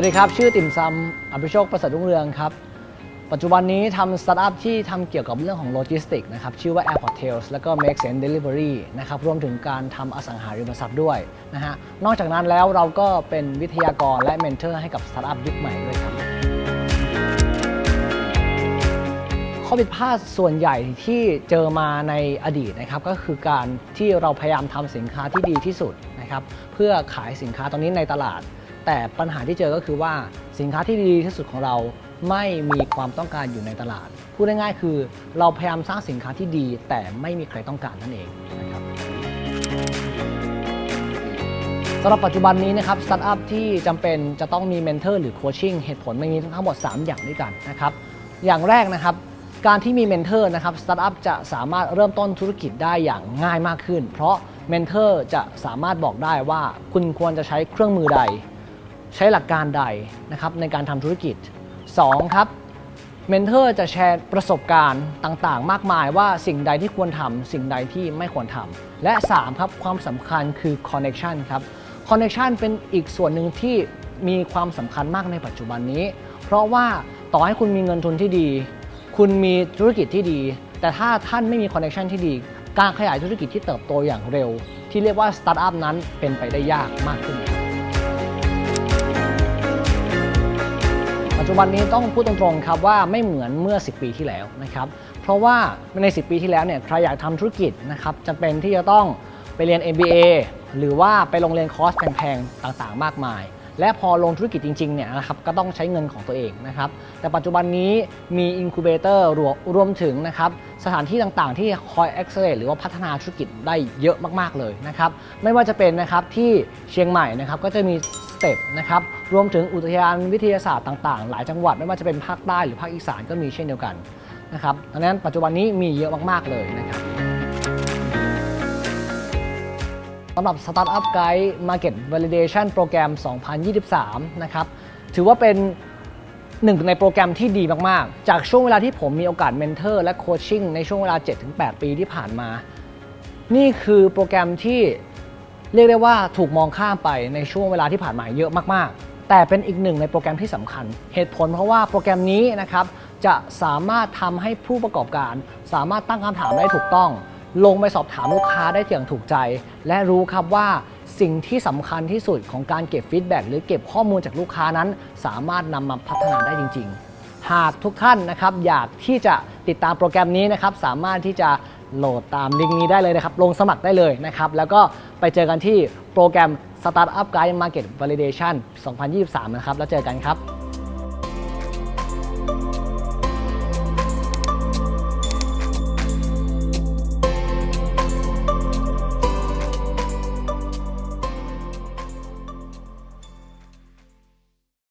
วัสดีครับ ชื่อติ่มซำอภิโชคประเสริฐรุ่งเรืองครับ ปัจจุบันนี้ทำสตาร์ทอัพที่ทำเกี่ยวกับเรื่องของโลจิสติกส์นะครับ ชื่อว่า Airport Tales แล้วก็ Make Sense Delivery นะครับ รวมถึงการทำอสังหาริมทรัพย์ด้วยนะฮะ นอกจากนั้นแล้วเราก็เป็นวิทยากรและเมนเทอร์ให้กับสตาร์ทอัพยุคใหม่ด้วยครับ ข้อผิดพลาดส่วนใหญ่ที่เจอมาในอดีตนะครับ ก็คือการที่เราพยายามทำสินค้าที่ดีที่สุดนะครับ เพื่อขายสินค้าตรงนี้ในตลาด แต่ปัญหาที่เจอก็คือว่าสินค้าที่ดีที่สุดของเราไม่มีความต้องการอยู่ในตลาด พูดง่ายๆคือ เราพยายามสร้างสินค้าที่ดี แต่ไม่มีใครต้องการนั่นเองนะครับสำหรับปัจจุบันนี้นะครับสตาร์ทอัพที่จำเป็นจะต้องมีเมนเทอร์หรือโคชชิ่งเหตุผลมันมีทั้งหมด 3 อย่างด้วยกันนะครับอย่างแรกนะครับการที่มีเมนเทอร์นะครับสตาร์ทอัพจะสามารถเริ่มต้นธุรกิจได้อย่างง่ายมากขึ้น เพราะเมนเทอร์จะสามารถบอกได้ว่าคุณควรจะใช้เครื่องมือใด ใช้หลักการใดนะครับในการทำธุรกิจ 2. ครับเมนเทอร์จะแชร์ประสบการณ์ต่างๆ มากมายว่าสิ่งใดที่ควรทำสิ่งใดที่ไม่ควรทำและ 3 ครับ ความสำคัญคือ Connection ครับ Connection เป็นอีกส่วนหนึ่งที่มีความสำคัญมากในปัจจุบันนี้ เพราะว่าต่อให้คุณมีเงินทุนที่ดี คุณมีธุรกิจที่ดี แต่ถ้าท่านไม่มี Connection ที่ดี การขยายธุรกิจที่เติบโตอย่างเร็ว ที่เรียกว่าสตาร์ทอัพนั้นเป็นไปได้ยากมากขึ้น จจุบันนี้ต้องพูดตรงๆครับว่าไม่เหมือนเมื่อ 10 ปีที่แล้วนะครับ เพราะว่าใน 10 ปีที่แล้วเนี่ยใครอยากทำธุรกิจนะครับจำเป็นที่จะต้องไปเรียน MBA หรือว่าไปลงเรียนคอร์สแพงๆ ต่างๆ มากมาย และพอลงธุรกิจจริงๆเนี่ยนะครับก็ต้องใช้เงินของตัวเองนะครับ แต่ปัจจุบันนี้มีอินคูเบเตอร์รวมรวมถึงนะครับสถานที่ต่างๆ ที่คอย accelerate หรือว่าพัฒนาธุรกิจได้เยอะมากๆเลยนะครับ ไม่ว่าจะเป็นนะครับที่เชียงใหม่นะครับก็จะมีสเต็ปนะครับ รวมถึงอุทยานวิทยาศาสตร์ต่างๆ หลายจังหวัดไม่ว่าจะเป็นภาคใต้หรือภาคอีสานก็มีเช่นเดียวกันนะครับดังนั้นปัจจุบันนี้มีเยอะมากๆเลยนะครับสำหรับ Startup Guide Market Validation โปรแกรม2023 นะครับ ถือว่าเป็นหนึ่งในโปรแกรมที่ดีมาก ๆ จากช่วงเวลาที่ผมมีโอกาสเมนเทอร์และโคชชิ่งในช่วงเวลา 7-8 ปีที่ผ่านมา นี่คือโปรแกรมที่เรียกได้ว่าถูกมองข้ามไปในช่วงเวลาที่ผ่านมาเยอะมาก ๆ แต่เป็นอีกหนึ่งในโปรแกรมที่สำคัญ เหตุผลเพราะว่าโปรแกรมนี้นะครับจะสามารถทำให้ผู้ประกอบการ สามารถตั้งคำถามได้ถูกต้อง ลงไปสอบถามลูกค้าได้อย่างถูกใจ และรู้ครับว่าสิ่งที่สำคัญที่สุดของการเก็บฟีดแบ็กหรือเก็บข้อมูลจากลูกค้านั้น สามารถนำมาพัฒนาได้จริง ๆ หากทุกท่านนะครับอยากที่จะติดตามโปรแกรมนี้นะครับสามารถที่จะโหลดตามลิงก์นี้ได้เลยนะครับ ลงสมัครได้เลยนะครับ แล้วก็ ไปเจอกันที่โปรแกรม Startup Guide Market Validation 2023 นะครับ แล้วเจอกันครับ